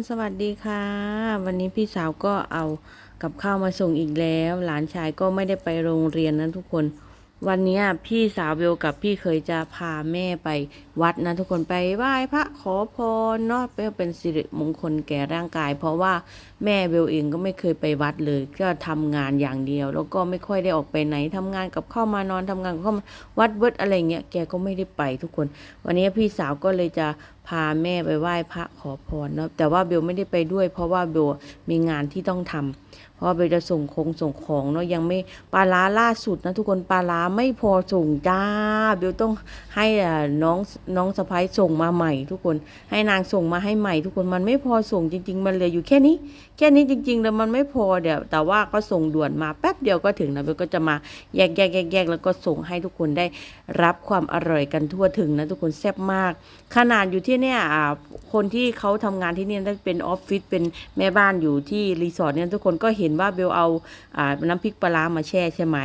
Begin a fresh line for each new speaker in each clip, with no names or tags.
นสวัสดีค่ะ วันนี้พี่สาวก็เอากับข้าวมาส่งอีกแล้ว หลานชายก็ไม่ได้ไปโรงเรียนนะทุกคน วันนี้พี่สาวเบลกับพี่เคยจะพาแม่ไปวัดนะทุกคนไปไหว้พระขอพรเนาะเพื่อเป็นสิริมงคลแก่ร่างกาย เพราะว่าแม่เบลเองก็ไม่เคยไปวัดเลย ก็ทำงานอย่างเดียว แล้วก็ไม่ค่อยได้ออกไปไหนทำงานกับเข้ามานอนทำงานกับเข้ามาวัดเวิร์ดอะไรเงี้ยแกก็ไม่ได้ไปทุกคน วันนี้พี่สาวก็เลยจะ พาแม่ไปไหว้พระขอพรเนาะแต่ว่าเบลไม่ได้ไปด้วย เพราะว่าเบลมีงานที่ต้องทำ เพราะเบลจะส่งคงส่งของเนาะยังไม่ปลาร้าล่าสุดนะทุกคนปลาร้าไม่พอส่งจ้าเบลต้องให้น้องน้องสะพ้ายส่งมาใหม่ ทุกคนให้นางส่งมาให้ใหม่ ทุกคนมันไม่พอส่งจริง ๆ มันเหลืออยู่แค่นี้ แค่นี้จริง ๆ แล้วมันไม่พอเดี๋ยวแต่ว่าก็ส่งด่วนมาแป๊บเดียวก็ถึงนะเบลก็จะมาแยกแยกแยกแยกแล้วก็ส่งให้ทุกคนได้รับความอร่อยกันทั่วถึงนะทุกคนแซ่บมาก ขนาดอยู่ที่เนี่ยอ่าคนที่เขาทำงานที่นี่ได้เป็นออฟฟิศเป็นแม่บ้านอยู่ที่รีสอร์ทเนี่ยทุกคนก็เห็นว่าเบลเอาอน้ำพริกปลามาแช่ใช่ไหม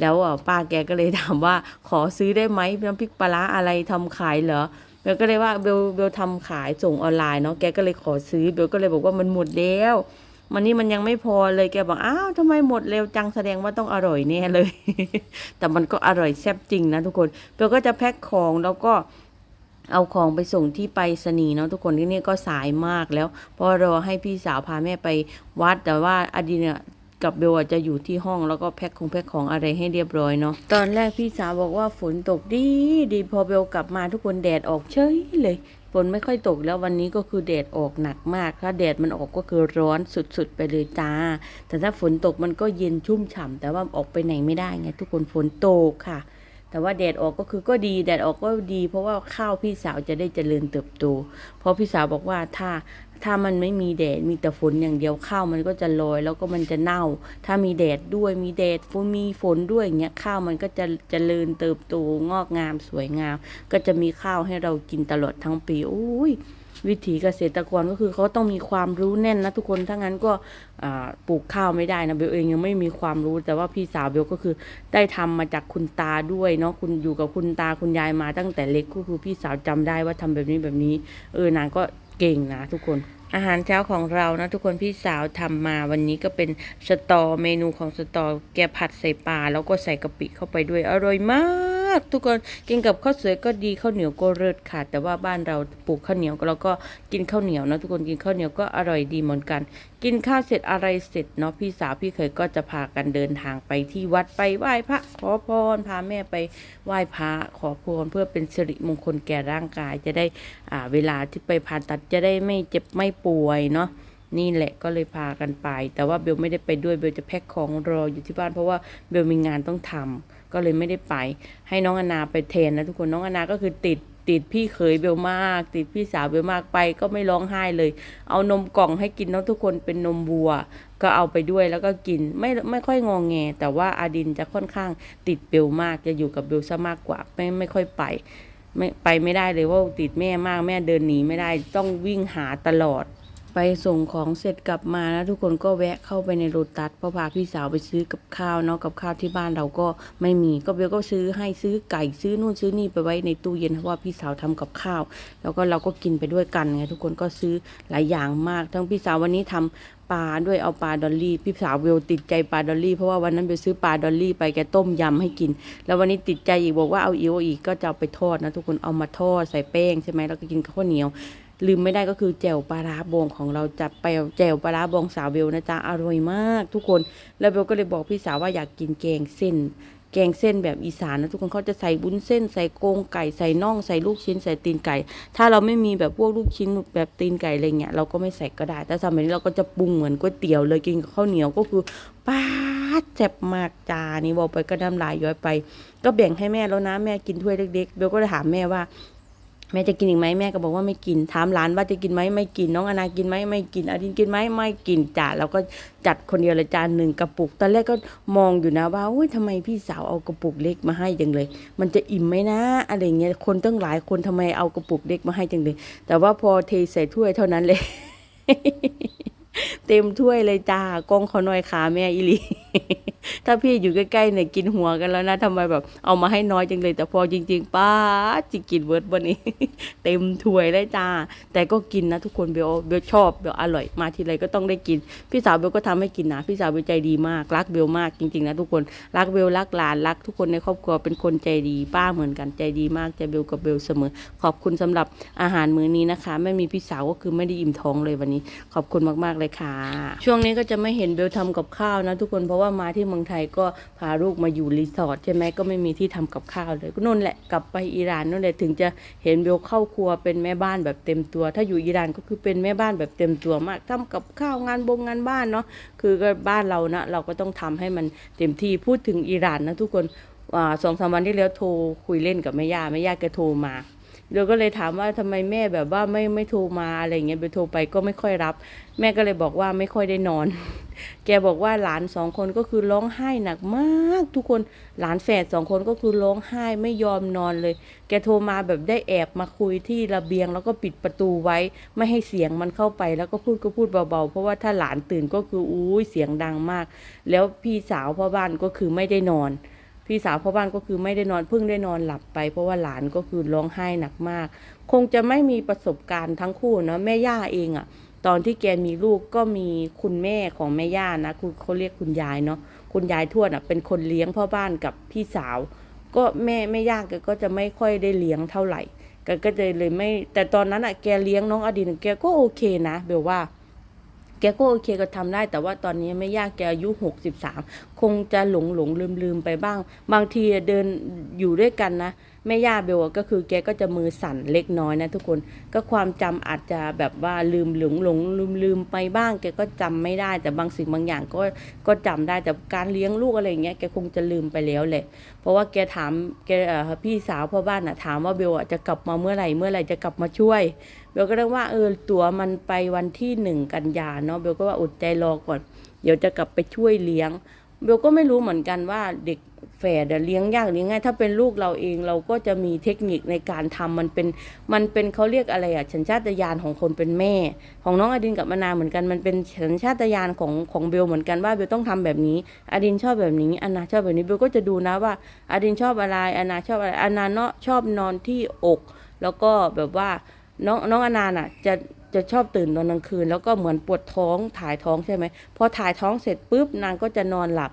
แล้วป้าแกก็เลยถามว่าขอซื้อได้ไหมน้ำพริกปลาร้าอะไรทำขายเหรอเบลก็เลยว่าเบลเบลทำขายส่งออนไลน์เนาะแกก็เลยขอซื้อเบลก็เลยบอกว่ามันหมดแล้วมันนี่มันยังไม่พอเลยแกบอกอ้าวทำไมหมดเร็วจังแสดงว่าต้องอร่อยแน่เลย แต่มันก็อร่อยแซ่บจริงนะทุกคนเบลก็จะแพ็คของแล้วก็ เอาของไปส่งที่ไปรษณีย์เนาะทุกคนที่นี่ก็สายมากแล้วเพราะรอให้พี่สาวพาแม่ไปวัดแต่ว่าอดีเนี่ยกับเบลจะอยู่ที่ห้องแล้วก็แพ็คของแพ็คของอะไรให้เรียบร้อยเนาะตอนแรกพี่สาวบอกว่าฝนตกดีดีพอเบลกลับมาทุกคนแดดออกเฉยเลยฝนไม่ค่อยตกแล้ววันนี้ก็คือแดดออกหนักมาก ถ้าแดดมันออกก็คือร้อนสุดๆ ไปเลยจ้า แต่ถ้าฝนตกมันก็เย็นชุ่มฉ่ำแต่ว่าออกไปไหนไม่ได้ไงทุกคนฝนตกค่ะ แต่ว่าแดดออกก็คือก็ดีแดดออกก็ดี เพราะว่าข้าวพี่สาวจะได้เจริญเติบโตเพราะพี่สาวบอกว่าถ้า ถ้ามันไม่มีแดดมีแต่ฝนอย่างเดียวข้าวมันก็จะลอยแล้วก็มันจะเน่า ถ้ามีแดดด้วยมีแดดฝนมีฝนด้วยอย่างเงี้ยข้าวมันก็จะเจริญเติบโตงอกงามสวยงาม ก็จะมีข้าวให้เรากินตลอดทั้งปีอุ้ยวิถีเกษตรกรก็คือเขาต้องมีความรู้แน่นนะทุกคนถ้างั้นก็ปลูกข้าวไม่ได้นะเบลเองยังไม่มีความรู้แต่ว่าพี่สาวเบลก็คือได้ทำมาจากคุณตาด้วยเนาะคุณอยู่กับคุณตาคุณยายมาตั้งแต่เล็กก็คือพี่สาวจำได้ว่าทำแบบนี้แบบนี้ เออนางก็ เก่งนะทุกคน อาหารเช้าของเรานะทุกคนพี่สาวทำมาวันนี้ก็เป็นสตอเมนูของสตอแกผัดใส่ปลาแล้วก็ใส่กะปิเข้าไปด้วยอร่อยมาก ทุกคนกินกับข้าวสวยก็ดีข้าวเหนียวก็เลิศค่ะ แต่ว่าบ้านเราปลูกข้าวเหนียวเราก็กินข้าวเหนียวนะทุกคนกินข้าวเหนียวก็อร่อยดีเหมือนกัน กินข้าวเสร็จอะไรเสร็จเนาะพี่สาวพี่เคยก็จะพากันเดินทางไปที่วัดไปไหว้พระขอพรพาแม่ไปไหว้พระขอพรเพื่อเป็นสิริมงคลแก่ร่างกายจะได้อ่าเวลาที่ไปผ่าตัดจะได้ไม่เจ็บไม่ป่วยเนาะนี่แหละก็เลยพากันไป แต่ว่าเบลไม่ได้ไปด้วยเบลจะแพ็คของรออยู่ที่บ้านเพราะว่าเบลมีงานต้องทำ ก็เลยไม่ได้ไป ให้น้องอนาไปแทนนะทุกคนน้องอนาก็คือติดติดพี่เขยเบลมาก ติดพี่สาวเบลมากไปก็ไม่ร้องไห้เลย เอานมกล่องให้กินเน้องทุกคนเป็นนมวัว ก็เอาไปด้วยแล้วก็กินไม่ไม่ค่อยงองแง แต่ว่าอาดินจะค่อนข้างติดเบลมากจะอยู่กับเบลซะมากกว่าไม่ไม่ค่อยไปไม่ไปไม่ได้เลยว่าติดแม่มากแม่เดินหนีไม่ได้ต้องวิ่งหาตลอด ไปส่งของเสร็จกลับมาแล้วทุกคนก็แวะเข้าไปในโรตัสเพราะพาพี่สาวไปซื้อกับข้าวเนาะกับข้าวที่บ้านเราก็ไม่มีก็เบลก็ซื้อให้ซื้อไก่ซื้อนู่นซื้อนี่ไปไว้ในตู้เย็นเพราะว่าพี่สาวทำกับข้าว แล้วก็เราก็กินไปด้วยกันไงทุกคนก็ซื้อหลายอย่างมาก ทั้งพี่สาววันนี้ทำปลาด้วยเอาปลาดอลลี่พี่สาวเบลติดใจปลาดอลลี่เพราะว่าวันนั้นเบลซื้อปลาดอลลี่ไปแกต้มยำให้กิน แล้ววันนี้ติดใจอีกบอกว่าเอาอีกเอาอีกก็จะเอาไปทอดนะทุกคนเอามาทอดใส่แป้งใช่ไหมแล้วก็กินข้าวเหนียว ลืมไม่ได้ก็คือแจ่วปลาร้าบองของเราจัดไปแจ่วปลาร้าบองสาวเบลนะจ๊ะอร่อยมาก ทุกคนแล้วเบลก็เลยบอกพี่สาวว่าอยากกินแกงเส้น แกงเส้นแบบอีสานนะทุกคนเขาจะใส่บุ้นเส้น ใส่โกงไก่ใส่น่องใส่ลูกชิ้นใส่ตีนไก่ ถ้าเราไม่มีแบบพวกลูกชิ้นแบบตีนไก่อะไรเงี้ยเราก็ไม่ใส่ก็ได้แต่สมัยนี้เราก็จะปรุงเหมือนก๋วยเตี๋ยวเลยกินกับข้าวเหนียวก็คือป้าดแจ็บมากจานี่บอกไปก็น้ำลายย้อยไป ก็แบ่งให้แม่แล้วนะแม่กินถ้วยเล็กๆเบลก็เลยถามแม่ว่า แม่จะกินอีกไหมแม่ก็บอกว่าไม่กินถามหลานว่าจะกินไหมไม่กินน้องอนากินไหมไม่กินอดินกินไหมไม่กินจ้ะแล้วก็จัดคนเดียวเลยจานหนึ่งกระปุกตอนแรกก็มองอยู่นะว่าอุ้ยทำไมพี่สาวเอากระปุกเล็กมาให้จังเลย มันจะอิ่มไหมนะอะไรเงี้ยคนตั้งหลายคนทำไมเอากระปุกเล็กมาให้จังเลย แต่ว่าพอเทใส่ถ้วยเท่านั้นเลย เต็มถ้วยเลยจ้ากองขอหน่อยขาแม่อีหลี ถ้าพี่อยู่ใกล้ๆเนี่ยกินหัวกันแล้วนะทำไมแบบเอามาให้น้อยจังเลย แต่พอจริง ๆป้าจิกินเวิร์ดวันนี้ เต็มถ้วยเลยจ้า แต่ก็กินนะทุกคนเบลเบลชอบเบลอร่อยมาทีไรก็ต้องได้กิน พี่สาวเบลก็ทำให้กินนะ พี่สาวเบลใจดีมากรักเบลมากจริงๆนะทุกคนรักเบลรักหลานรักทุกคนในครอบครัวเป็นคนใจดี ป้าเหมือนกันใจดีมากใจเบลกับเบลเสมอ ขอบคุณสำหรับอาหารมื้อนี้นะคะ ไม่มีพี่สาวก็คือไม่ได้อิ่มท้องเลยวันนี้ ขอบคุณมากๆเลยค่ะ ช่วงนี้ก็จะไม่เห็นเบลทำกับข้าวนะ ทุกคนเพราะว่ามาที่เมืองไทยก็พาลูกมาอยู่รีสอร์ทใช่ไหมก็ไม่มีที่ทำกับข้าวเลยก็นู่นแหละกลับไปอิหร่านนู่นแหละถึงจะเห็นเบลเข้าครัวเป็นแม่บ้านแบบเต็มตัว ถ้าอยู่อิหร่านก็คือเป็นแม่บ้านแบบเต็มตัวมากทำกับข้าวงานบงงานบ้านเนาะคือก็บ้านเรานะเราก็ต้องทำให้มันเต็มที่พูดถึงอิหร่านนะทุกคนสองสามวันที่แล้วโทรคุยเล่นกับแม่ย่าแม่ย่าแกโทรมา เดี๋ยวก็เลยถามว่าทำไมแม่แบบว่าไม่ไม่โทรมาอะไรเงี้ยไปโทรไปก็ไม่ค่อยรับ แม่ก็เลยบอกว่าไม่ค่อยได้นอน แกบอกว่าหลานสองคนก็คือร้องไห้หนักมาก ทุกคนหลานแฝดสองคนก็คือร้องไห้ไม่ยอมนอนเลย แกโทรมาแบบได้แอบมาคุยที่ระเบียง แล้วก็ปิดประตูไว้ ไม่ให้เสียงมันเข้าไปแล้วก็พูดก็พูดเบาๆ เพราะว่าถ้าหลานตื่นก็คืออุ้ยเสียงดังมาก แล้วพี่สาวพ่อบ้านก็คือไม่ได้นอน พี่สาวพ่อบ้านก็คือไม่ได้นอนเพิ่งได้นอนหลับไป เพราะว่าหลานก็คือร้องไห้หนักมาก คงจะไม่มีประสบการณ์ทั้งคู่เนาะแม่ย่าเองอะตอนที่แกมีลูกก็มีคุณแม่ของแม่ย่านะคือเขาเรียกคุณยายเนาะคุณยายทวดอะเป็นคนเลี้ยงพ่อบ้านกับพี่สาว ก็แม่แม่ย่าแกก็จะไม่ค่อยได้เลี้ยงเท่าไหร่แกก็เลยเลยไม่ แต่ตอนนั้นอะแกเลี้ยงน้องอดินแกก็โอเคนะเบลว่า แกก็โอเคก็ทำได้ แต่ว่าตอนนี้ไม่ยากแกอายุหกสิบสามคงจะหลงหลงลืมลืมไปบ้าง บางทีเดินอยู่ด้วยกันนะแม่ย่าเบลก็คือแกก็จะมือสั่นเล็กน้อยนะทุกคนก็ความจำอาจจะแบบว่าลืมหลงหลงลืมลืมไปบ้าง แกก็จำไม่ได้ แต่บางสิ่งบางอย่างก็ก็จำได้แต่การเลี้ยงลูกอะไรอย่างเงี้ยแกคงจะลืมไปแล้วแหละ เพราะว่าแกถามแกพี่สาวพ่อบ้านอะถามว่าเบลจะกลับมาเมื่อไหร่เมื่อไหร่จะกลับมาช่วย เบลก็เลยว่าเออตั๋วมันไปวันที่หนึ่งกันยาเนาะเบลก็ว่าอดใจรอก่อน เดี๋ยวจะกลับไปช่วยเลี้ยง เบลก็ไม่รู้เหมือนกันว่าเด็กแฝดเลี้ยงยากเลี้ยงง่ายถ้าเป็นลูกเราเองเราก็จะมีเทคนิคในการทำมันเป็นมันเป็นเขาเรียกอะไรอะสัญชาตญาณของคนเป็นแม่ ของน้องอดินกับมานาเหมือนกันมันเป็นสัญชาตญาณของของเบลเหมือนกันว่าเบลต้องทำแบบนี้ อดินชอบแบบนี้อานาชอบแบบนี้เบลก็จะดูนะว่า อดินชอบอะไรอานาชอบอะไรอานาเนาะชอบนอนที่อก แล้วก็แบบว่า น้องน้องอนาน่ะจะจะชอบตื่นตอนกลางคืน แล้วก็เหมือนปวดท้องถ่ายท้องใช่ไหมพอถ่ายท้องเสร็จปุ๊บนางก็จะนอนหลับ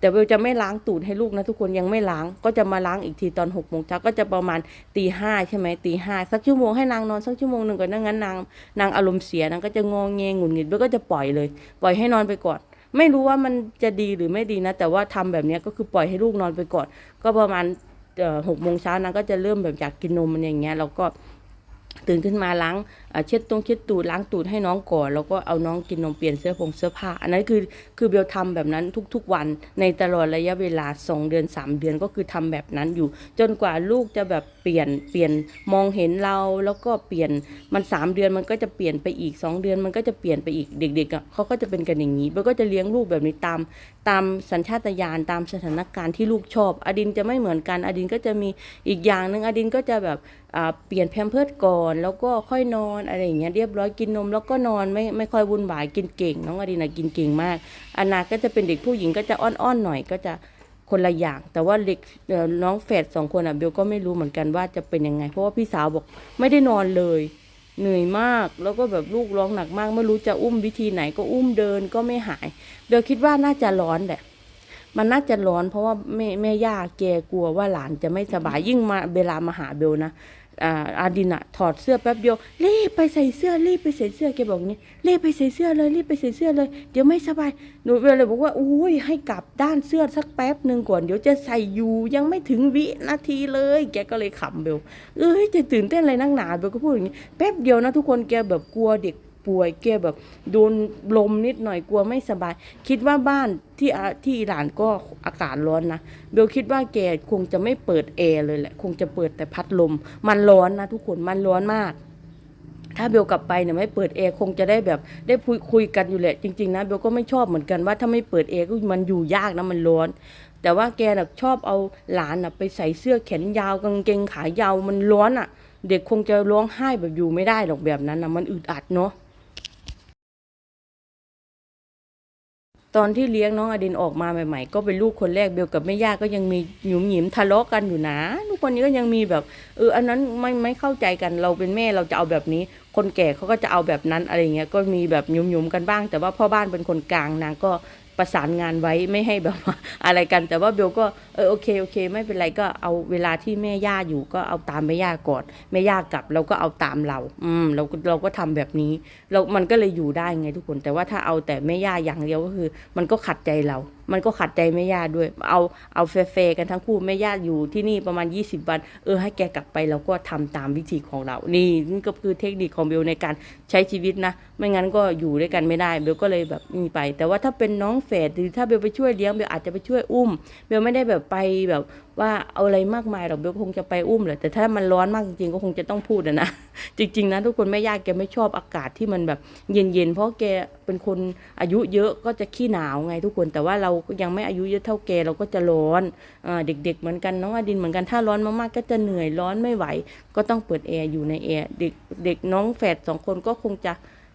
แต่เบลจะไม่ล้างตูดให้ลูกนะทุกคนยังไม่ล้างก็จะมาล้างอีกทีตอนหกโมงเช้าก็จะประมาณตีห้าใช่ไหมตีห้าสักชั่วโมงให้นางนอนสักชั่วโมงหนึ่งก่อนนั่งงั้นนางนางอารมณ์เสียนางก็จะงองเงงหงุดหงิดเบลก็จะปล่อยเลย ปล่อยให้นอนไปก่อน ไม่รู้ว่ามันจะดีหรือไม่ดีนะ แต่ว่าทำแบบนี้ก็คือปล่อยให้ลูกนอนไปก่อน ก็ประมาณหกโมงเช้านางก็จะเริ่มแบบอยากกินนมมันอย่างเงี้ยแล้วก็ ตื่นขึ้นมาล้าง เช็ดตรงเช็ดตูดล้างตูดให้น้องก่อนแล้วก็เอาน้องกินนมเปลี่ยนเสื้อผงเสื้อผ้า อันนั้นคือคือเบลทำแบบนั้นทุกๆวันในตลอดระยะเวลา 2 เดือน 3 เดือนก็คือทำแบบนั้นอยู่ จนกว่าลูกจะแบบเปลี่ยนเปลี่ยนมองเห็นเราแล้วก็เปลี่ยนมัน 3 เดือนมันก็จะเปลี่ยนไปอีก 2 เดือนมันก็จะเปลี่ยนไปอีกเด็กๆอะเขาก็จะเป็นกันอย่างนี้เบลก็จะเลี้ยงลูกแบบนี้ตาม ตามสัญชาตญาณตามสถานการณ์ที่ลูกชอบ อดินจะไม่เหมือนกันอดินก็จะมีอีกอย่างหนึ่งอดินก็จะแบบอ่าเปลี่ยนแพมเพิร์ดก่อน แล้วก็ค่อยนอนอะไรอย่างเงี้ยเรียบร้อยกินนมแล้วก็นอนไม่ไม่ค่อยวุ่นวายกินเก่ง น้องอดินนะกินเก่งมากอนาก็จะเป็นเด็กผู้หญิงก็จะอ้อนๆหน่อยก็จะคนละอย่าง แต่ว่าเด็กน้องแฝดสองคนอะเบลก็ไม่รู้เหมือนกันว่าจะเป็นยังไง เพราะว่าพี่สาวบอกไม่ได้นอนเลยเหนื่อยมากแล้วก็แบบลูกร้องหนักมาก ไม่รู้จะอุ้มวิธีไหนก็อุ้มเดินก็ไม่หาย เบลคิดว่าน่าจะร้อนแหละมันน่าจะร้อนเพราะว่าแม่แม่ย่าแกกลัวว่าหลานจะไม่สบายยิ่งมาเวลามาหาเบลนะ อ่าดินอะถอดเสื้อแป๊บเดียวรีบไปใส่เสื้อรีบไปใส่เสื้อแกบอกอย่างนี้รีบไปใส่เสื้อเลยรีบไปใส่เสื้อเลย เดี๋ยวไม่สบายหนูเลเลยบอกว่าอุ้ยให้กลับด้านเสื้อสักแป๊บหนึ่งก่อนเดี๋ยวจะใส่อยู่ยังไม่ถึงวินาทีเลย แกก็เลยขำเบลเอ้ยจะตื่นเต้นอะไรนักหนาเบลก็พูดอย่างนี้แป๊บเดียวนะทุกคนแกแบบกลัวเด็ก ป่วยแกแบบโดนลมนิดหน่อยกลัวไม่สบาย คิดว่าบ้านที่ที่อิหร่านก็อากาศร้อนนะเบลคิดว่าแกคงจะไม่เปิดแอร์เลยแหละ คงจะเปิดแต่พัดลม มันร้อนนะทุกคนมันร้อนมากถ้าเบลกลับไปเนี่ยไม่เปิดแอร์คงจะได้แบบได้คุยคุยกันอยู่แหละจริงๆนะเบลก็ไม่ชอบเหมือนกันว่าถ้าไม่เปิดแอร์ก็มันอยู่ยากนะมันร้อน แต่ว่าแกน่ะชอบเอาหลานน่ะไปใส่เสื้อแขนยาวกางเกงขายาวมันร้อนอะ เด็กคงจะร้องไห้แบบอยู่ไม่ได้หรอกแบบนั้นนะมันอึดอัดเนาะ ตอนที่เลี้ยงน้องอดินออกมาใหม่ ๆ ก็เป็นลูกคนแรกเบลกับแม่ย่าก็ยังมีหยุมหยิมทะเลาะกันอยู่นะทุกคนนี้ก็ยังมีแบบเอออันนั้นไม่ไม่เข้าใจกันเราเป็นแม่เราจะเอาแบบนี้ คนแก่เขาก็จะเอาแบบนั้นอะไรเงี้ยก็มีแบบหยุมหยุมกันบ้าง แต่ว่าพ่อบ้านเป็นคนกลางนางก็ ประสานงานไว้ไม่ให้แบบว่าอะไรกัน แต่ว่าเบลก็เออโอเคโอเค ไม่เป็นไรก็เอาเวลาที่แม่ย่าอยู่ก็เอาตามแม่ย่าก่อนแม่ย่ากลับเราก็เอาตามเรา อืมเราก็เราก็ทำแบบนี้เรามันก็เลยอยู่ได้ไงทุกคน แต่ว่าถ้าเอาแต่แม่ย่าอย่างเดียวก็คือ มันก็ขัดใจเรา มันก็ขัดใจแม่ย่าด้วย เอาเอาแฟร์กันทั้งคู่แม่ย่าอยู่ที่นี่ประมาณ 20 วัน เออให้แกกลับไปเราก็ทำตามวิธีของเรา นี่นี่ก็คือเทคนิคของเบลในการใช้ชีวิตนะ ไม่งั้นก็อยู่ด้วยกันไม่ได้เบลก็เลยแบบนี่ไป แต่ว่าถ้าเป็นน้องแฝดหรือถ้าเบลไปช่วยเลี้ยงเบลอาจจะไปช่วยอุ้มเบลไม่ได้แบบไปแบบว่าเอาอะไรมากมายหรอกเบลคงจะไปอุ้มแหละแต่ถ้ามันร้อนมากจริงๆก็คงจะต้องพูดอะนะ จริงๆนะทุกคนแม่ย่าแกไม่ชอบอากาศที่มันแบบเย็นๆเพราะแกเป็นคนอายุเยอะก็จะขี้หนาวไงทุกคนแต่ว่าเรายังไม่อายุเยอะเท่าแกเราก็จะร้อนอเด็กๆเหมือนกันน้องอดินเหมือนกันถ้าร้อนมากๆก็จะเหนื่อยร้อนไม่ไหว ก็ต้องเปิดแอร์อยู่ในแอร์เด็กเด็กน้องแฝดสองคนก็คงจะ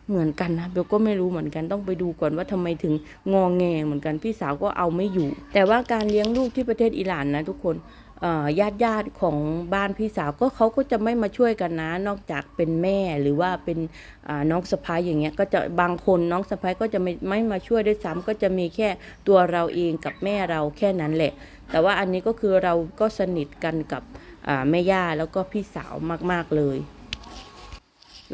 เหมือนกันนะเบลก็ไม่รู้เหมือนกันต้องไปดูก่อนว่าทำไมถึงงองแงเหมือนกันพี่สาวก็เอาไม่อยู่ แต่ว่าการเลี้ยงลูกที่ประเทศอิหร่านนะทุกคน ญาติญาติๆของบ้านพี่สาวก็เขาก็จะไม่มาช่วยกันนะ นอกจากเป็นแม่หรือว่าเป็นน้องสะพ้ายอย่างเงี้ยก็จะบางคนน้องสะพ้ายก็จะไม่ไม่มาช่วยด้วยซ้ำก็จะมีแค่ตัวเราเองกับแม่เราแค่นั้นแหละ แต่ว่าอันนี้ก็คือเราก็สนิทกันกับแม่ย่าแล้วก็พี่สาวมาก ๆเลย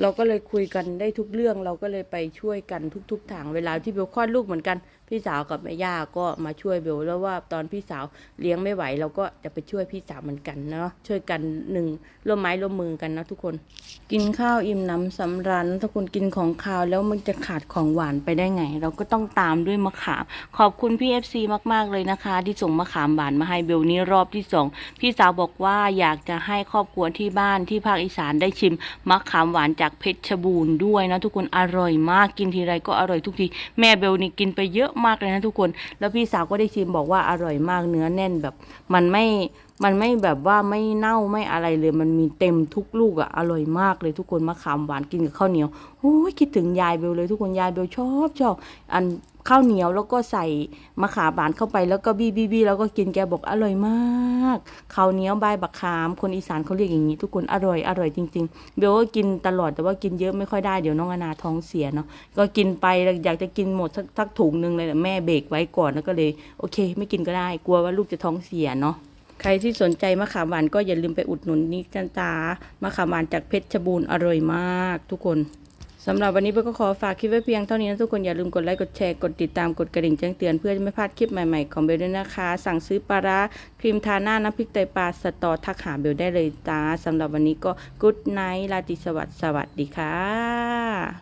เราก็เลยคุยกันได้ทุกเรื่องเราก็เลยไปช่วยกันทุกๆทางเวลาที่เบลคลอดลูกเหมือนกัน พี่สาวกับแม่ย่าก็มาช่วยเบลแล้วว่าตอนพี่สาวเลี้ยงไม่ไหว เราก็จะไปช่วยพี่สาวเหมือนกันเนาะช่วยกันหนึ่งร่วมไม้ร่วมมือกันนะทุกคน กินข้าวอิ่มน้ำสำราญถ้าคุณกินของข้าวแล้วมันจะขาดของหวานไปได้ไง เราก็ต้องตามด้วยมะขาม ขอบคุณพี่เอฟซีมากๆเลยนะคะ ที่ส่งมะขามหวานมาให้เบลนี้รอบที่สองพี่สาวบอกว่าอยากจะให้ครอบครัวที่บ้านที่ภาคอีสานได้ชิมมะขามหวานจากเพชรบูรณ์ด้วยนะทุกคนอร่อยมากกินทีไรก็อร่อยทุกทีแม่เบลนี่กินไปเยอะมากเลยนะทุกคน แล้วพี่สาวก็ได้ชิมบอกว่าอร่อยมากเนื้อแน่นแบบ มันไม่มันไม่แบบว่าไม่เน่าไม่อะไรเลย มันมีเต็มทุกลูกอะอร่อยมากเลยทุกคนมะขามหวานกินกับข้าวเหนียวโอ้ยคิดถึงยายเบลเลยทุกคนยายเบลชอบชอบอัน ข้าวเหนียวแล้วก็ใส่มะขามหวานเข้าไปแล้วก็บี้บี้บี้แล้วก็กินแกบอกอร่อยมากข้าวเหนียวใบบักขาม คนอีสานเขาเรียกอย่างนี้ทุกคนอร่อยอร่อยจริงๆเบลก็กินตลอดแต่ว่ากินเยอะไม่ค่อยได้เดี๋ยวน้องอนาท้องเสียเนาะก็กินไปอยากจะกินหมดสักสักถุงหนึงเลยแต่แม่เบรกไว้ก่อนแล้วก็เลยโอเค ไม่กินก็ได้ กลัวว่าลูกจะท้องเสียเนาะใครที่สนใจมะขามหวานก็อย่าลืมไปอุดหนุนนี่กันจ้ามะขามหวานจากเพชรบูรณ์อร่อยมาก ทุกคน สำหรับวันนี้เบลก็ขอฝากคลิปไว้เพียงเท่านี้นะทุกคนอย่าลืมกดไลค์กดแชร์กดติดตามกดกระดิ่งแจ้งเตือนเพื่อจะไม่พลาดคลิปใหม่ๆของเบลด้วยนะคะ สั่งซื้อปลาร้าครีมทาหน้าน้ำพริกไตปลาสตอทักหาเบลได้เลยจ้าสำหรับวันนี้ก็กุ๊ดไนท์ลาตรีสวัสดิ์สวัสดีค่ะ